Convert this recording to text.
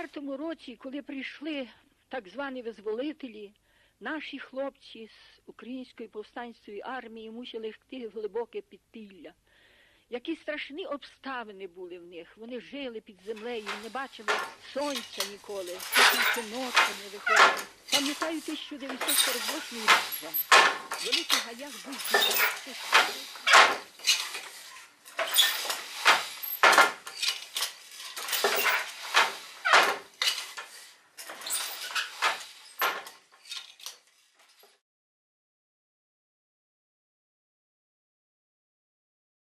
У четвертому році, коли прийшли так звані визволителі, наші хлопці з української повстанської армії мусили йти в глибоке підпілля. Які страшні обставини були в них. Вони жили під землею, не бачили сонця ніколи, тільки ночі не виходили. Пам'ятаю 1948 рік. Великий гаяк був.